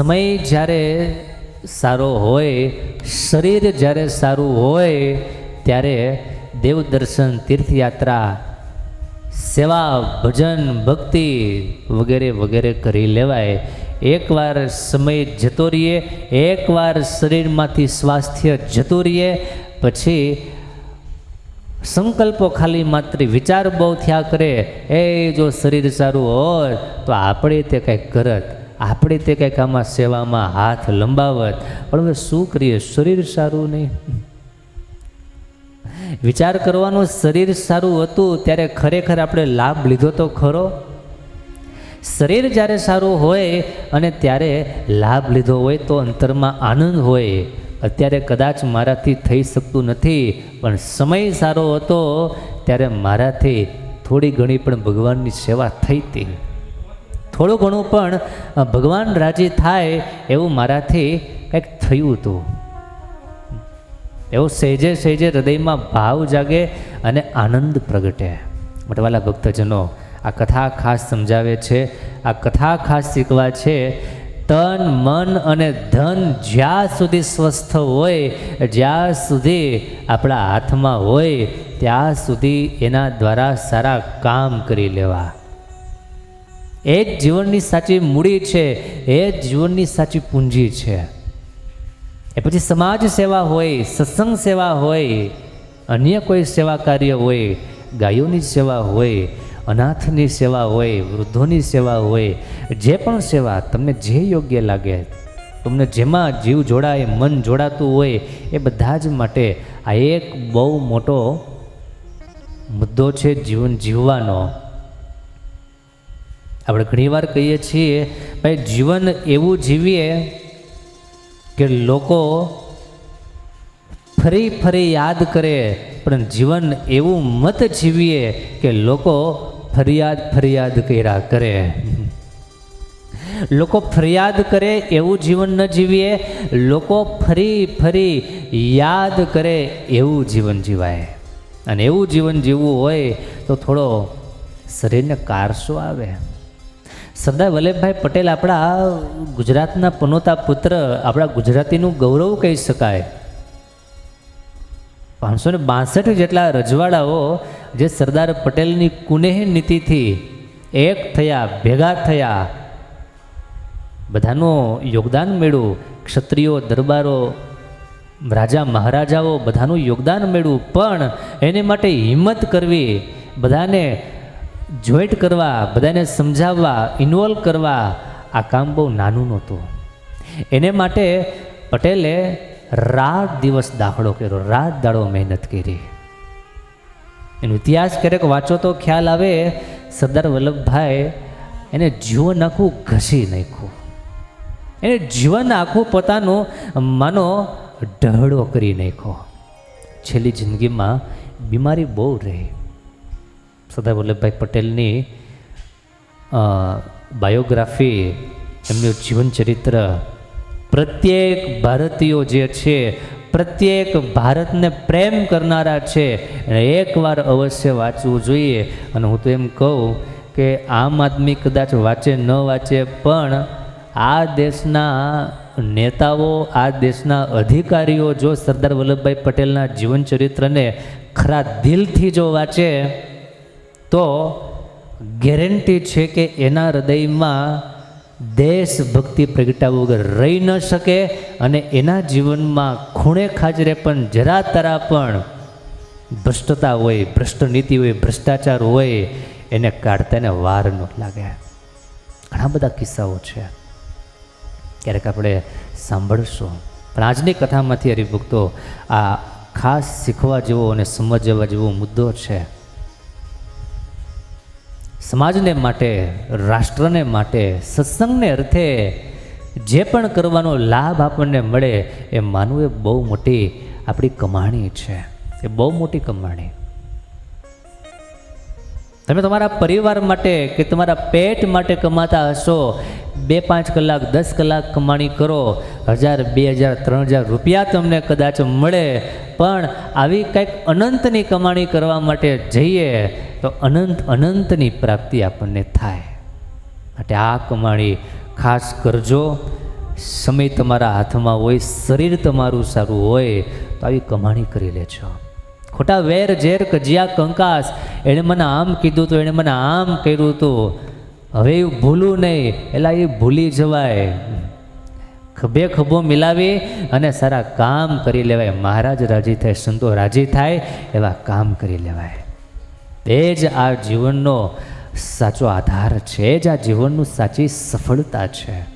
સમય જ્યારે સારો હોય, શરીર જ્યારે સારું હોય, ત્યારે દેવદર્શન, તીર્થયાત્રા, સેવા, ભજન, ભક્તિ વગેરે વગેરે કરી લેવાય. એકવાર સમય જતો રહીએ, એકવાર શરીરમાંથી સ્વાસ્થ્ય જતું રહીએ, પછી સંકલ્પો ખાલી માત્ર વિચાર બહુ થયા કરે. એ જો શરીર સારું હોય, તો આપણે તે કંઈક કરત. આપણે તે કંઈક આમાં સેવામાં હાથ લંબાવત, પણ હવે શું કરીએ? શરીર સારું નહીં. વિચાર કરવાનું શરીર સારું હતું, ત્યારે ખરેખર આપણે લાભ લીધો તો ખરો? શરીર જ્યારે સારું હોય અને ત્યારે લાભ લીધો હોય તો અંતરમાં આનંદ હોય. અત્યારે કદાચ મારાથી થઈ શકતું નથી, પણ સમય સારો હતો, ત્યારે મારાથી થોડી ઘણી પણ ભગવાનની સેવા થઈ હતી. થોડું ઘણું પણ ભગવાન રાજી થાય એવું મારાથી કંઈક થયું હતું. એવો સહેજે સહેજે હૃદયમાં ભાવ જાગે અને આનંદ પ્રગટે. મટવાલા ભક્તજનો આ કથા ખાસ સમજાવે છે, આ કથા ખાસ શીખવા છે, તન, મન અને ધન જ્યાં સુધી સ્વસ્થ હોય, જ્યાં સુધી આપણા હાથમાં હોય, ત્યાં સુધી એના દ્વારા સારા કામ કરી લેવા. એ જ જીવનની સાચી મૂડી છે, એ જ જીવનની સાચી પૂંજી છે. એ પછી સમાજ સેવા હોય, સત્સંગ સેવા હોય, અન્ય કોઈ સેવા કાર્ય હોય, ગાયોની સેવા હોય, અનાથની સેવા હોય, વૃદ્ધોની સેવા હોય, જે પણ સેવા તમને જે યોગ્ય લાગે, તમને જેમાં જીવ જોડાય, મન જોડાતું હોય, એ બધા જ માટે આ એક બહુ મોટો મુદ્દો છે જીવન જીવવાનો. આપણે ઘણીવાર કહીએ છીએ, ભાઈ, જીવન એવું જીવીએ કે લોકો ફરી ફરી યાદ કરે, પણ જીવન એવું મત જીવીએ કે લોકો ફરિયાદ ફરિયાદ કર્યા કરે. લોકો ફરિયાદ કરે એવું જીવન ન જીવીએ, લોકો ફરી ફરી યાદ કરે એવું જીવન જીવાય. અને એવું જીવન જીવવું હોય તો થોડો શરીરને કારસો આવે. સરદાર વલ્લભભાઈ પટેલ આપણા ગુજરાતના પનોતા પુત્ર, આપણા ગુજરાતીનું ગૌરવ કહી શકાય. પાંચસો ને બાસઠ જેટલા રજવાડાઓ જે સરદાર પટેલની કુનેહ નીતિથી એક થયા, ભેગા થયા, બધાનું યોગદાન મેળવું ક્ષત્રિયો, દરબારો, રાજા, મહારાજાઓ બધાનું યોગદાન મેળવું પણ એને માટે હિંમત કરવી, બધાને જોઈન્ટ કરવા, બધાને સમજાવવા ઇન્વોલ્વ કરવા આ કામ બહુ નાનું નહોતું. એને માટે પટેલે રાત દિવસ દાખલો કર્યો, રાત દાડો મહેનત કરી. એનો ઇતિહાસ ક્યારેક વાંચો તો ખ્યાલ આવે, સરદાર વલ્લભભાઈ એને જીવન આખું ઘસી નાખ્યું. એને જીવન આખું પોતાનું માનો ઢહળો કરી નાખ્યો. છેલ્લી જિંદગીમાં બીમારી બહુ રહી. સરદાર વલ્લભભાઈ પટેલની બાયોગ્રાફી, એમનું જીવન ચરિત્ર પ્રત્યેક ભારતીયો જે છે, પ્રત્યેક ભારતને પ્રેમ કરનારા છે, એને એકવાર અવશ્ય વાંચવું જોઈએ. અને હું તો એમ કહું કે આમ આદમી કદાચ વાંચે, ન વાંચે, પણ આ દેશના નેતાઓ, આ દેશના અધિકારીઓ જો સરદાર વલ્લભભાઈ પટેલના જીવન ચરિત્રને ખરા દિલથી જો વાંચે તો ગેરંટી છે કે એના હૃદયમાં દેશભક્તિ પ્રગટાવ્યા વગર રહી ન શકે અને એના જીવનમાં ખૂણે ખાજરે પણ જરા તરા પણ ભ્રષ્ટતા હોય ભ્રષ્ટ નીતિ હોય, ભ્રષ્ટાચાર હોય, એને કાઢતાને વાર ન લાગે. ઘણા બધા કિસ્સાઓ છે. ક્યારેક આપણે સાંભળશું. પણ આજની કથામાંથી હરિભક્તો આ ખાસ શીખવા જેવો અને સમજવા જેવો મુદ્દો છે. સમાજને માટે, રાષ્ટ્રને માટે, સત્સંગને અર્થે જે પણ કરવાનો લાભ આપણને મળે એ માનવું એ બહુ મોટી આપણી કમાણી છે. એ બહુ મોટી કમાણી. તમે તમારા પરિવાર માટે કે તમારા પેટ માટે કમાતા હશો, બે પાંચ કલાક, દસ કલાક કમાણી કરો, હજાર, બે હજાર, ત્રણ હજાર રૂપિયા તમને કદાચ મળે, પણ આવી કંઈક અનંતની કમાણી કરવા માટે જઈએ તો અનંત અનંતની પ્રાપ્તિ આપણને થાય. માટે આ કમાણી ખાસ કરજો. સમય તમારા હાથમાં હોય, શરીર તમારું સારું હોય, તો આવી કમાણી કરી લેજો. ખોટા વેર, ઝેર, કજિયા, કંકાસ, એણે મને આમ કીધું હતું એણે મને આમ કર્યું હતું હવે એ ભૂલું નહીં. એટલે એ ભૂલી જવાય. ખભે ખભો મિલાવી અને સારા કામ કરી લેવાય. મહારાજ રાજી થાય, સંતો રાજી થાય, એવા કામ કરી લેવાય. એ જ આ જીવનનો સાચો આધાર છે જ આ જીવનનું સાચી સફળતા છે.